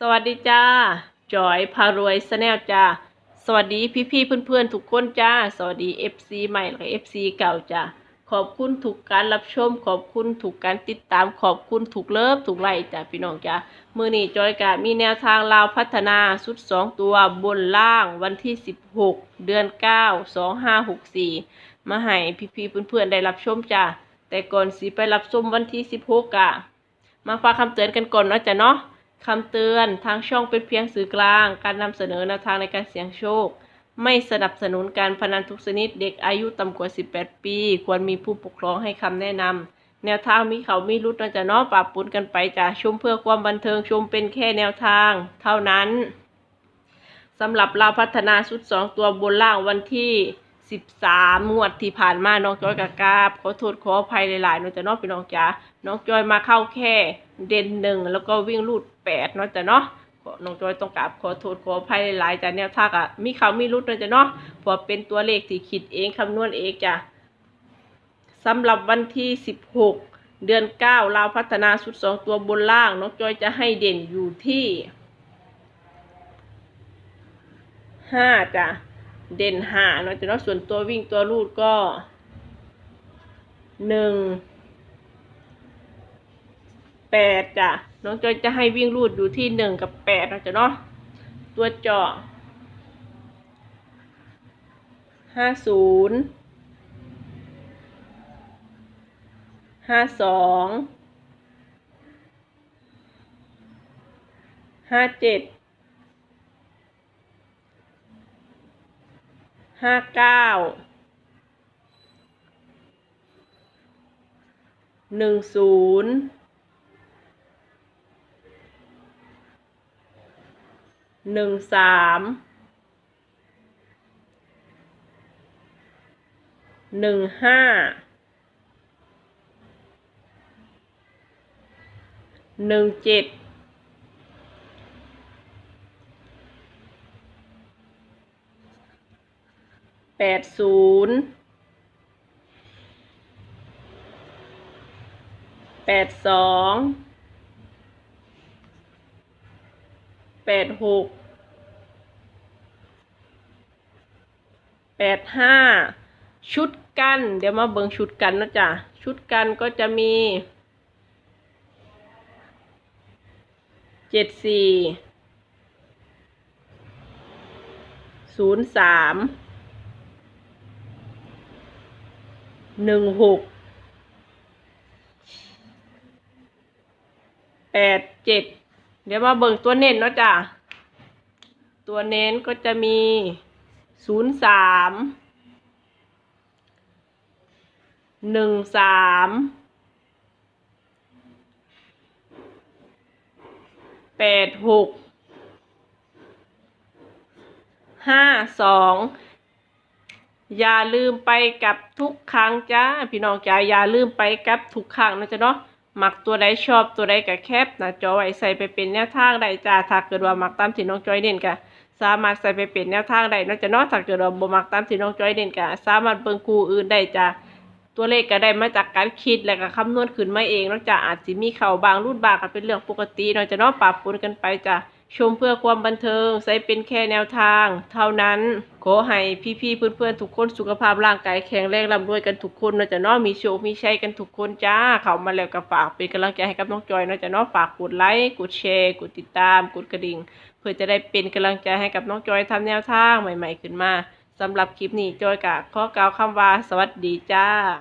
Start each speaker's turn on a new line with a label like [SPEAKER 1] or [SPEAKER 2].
[SPEAKER 1] สวัสดีจ้าจอยพารวยสแนลจ้าสวัสดีพี่ๆเพื่อนๆทุกคนจ้าสวัสดี FC ใหม่และ FC เก่าจ้าขอบคุณถูกการรับชม ขอบคุณถูกการติดตามขอบคุณถูกเลิฟถูกไล่จ้าพี่น้องจ้ามือนี้จอยกะมีแนวทางลาวพัฒนาสุดสองตัวบนล่างวันที่16เดือน9 2564มาให้พี่ๆเพื่อนๆได้รับชมจ้าแต่ก่อนสิไปรับชมวันที่16กะมาฟังคำเตือนกันก่อนเนาะจ้ะเนาะ คำเตือนทางช่องเป็นเพียงสื่อกลาง การนำเสนอแนวทางในการเสี่ยงโชค ไม่สนับสนุนการพนันทุกชนิดเด็กอายุต่ำกว่า 18 ปี ควรมีผู้ปกครองให้คำแนะนำแนวทางมีเขามีรุดเนาะจ้ะเนาะปรับปรุนกันไปจ้ะชมเพื่อความบันเทิงชมเป็นแค่แนวทาง เท่านั้นสำหรับเราพัฒนาชุด 2 ตัวบนล่างวันที่ 13 งวดที่ผ่านมาน้องจอยกับกาบขอโทษขออภัยหลายๆน้องจะน้องพี่น้องจ๋าน้องจอยมาเข้าแค่ เด่นหนึ่งแล้วก็วิ่งรูดแปดเนาะจ้ะเนาะน้องจอยต้องกราบขอโทษขออภัยหลายๆจ้ะแนวทางอะมีเขามีรุดเนาะจ้ะเนาะเพราะเป็นตัวเลขที่คิดเองคำนวณเองจ้ะสำหรับวันที่16เดือน9ลาวพัฒนาชุด2ตัวบนล่างน้องจอยจะให้เด่นอยู่ที่ห้าจ้ะเด่นห้าเนาะแต่เนาะส่วนตัววิ่งตัวรูดก็หนึ่ง แปดจ้ะน้องจอยจะให้วิ่งรูดอยู่ที่หนึ่งกับแปดนะจ้ะเนาะตัวเจาะห้าศูนย์ห้าสองห้าเจ็ดห้าเก้าหนึ่งศูนย์ หนึ่งสามหนึ่งห้าหนึ่งเจ็ดแปดศูนย์แปดสอง แปดหกแปดห้าชุดกัน เดี๋ยวมาเบิ่งชุดกันนะจ๊ะ ชุดกันก็จะมีเจ็ดสี่ศูนย์สามหนึ่งหกแปดเจ็ด เดี๋ยวมาเบิ่งตัวเน้นเนาะจ้ะ ตัวเน้นก็จะมีศูนย์สามหนึ่งสามแปดหกห้าสองอย่าลืมไปกับทุกครั้งจ้าพี่น้องจ้าอย่าลืมไปกับทุกครั้งนะจ๊ะเนาะ มักตัวใดชอบตัวใดก็แคปหนะจอไว้ใส่ไปเป็นแนวทางใดจ้าถ้าเกิดว่ามักตามที่น้องจอยเด่นก็สามารถใส่ไปเป็นแนวทางใดนอกจากนอกถ้าเกิดว่าบ่มักตามที่น้องจอยเด่นก็สามารถเบิ่งคู่อื่นได้จ้าตัวเลขก็ได้มาจากการคิดและก็คำนวณขึ้นมาเองนอกจากอาจจะมีเข่าบางรูดบางก็เป็นเรื่องปกตินอกจากนากปรับปรุนกันไปจ้า ชมเพื่อความบันเทิงใช้เป็นแค่แนวทาง เท่านั้น ขอให้พี่ๆเพื่อนๆทุกคนสุขภาพร่างกายแข็งแรงร่ำรวยกันทุกคนนะจ๊ะเนาะมีโชคมีชัยกันทุกคนจ้า เข้ามาแล้วก็ฝากเป็นกำลังใจให้กับน้องจอยนะจ๊ะเนาะฝากกดไลค์กดแชร์กดติดตาม กดกระดิ่ง เพื่อจะได้เป็นกำลังใจให้กับน้องจอยทำแนวทางใหม่ ๆ ขึ้นมาสำหรับคลิปนี้จอยกะข้อกล่าวคำว่าสวัสดีจ้า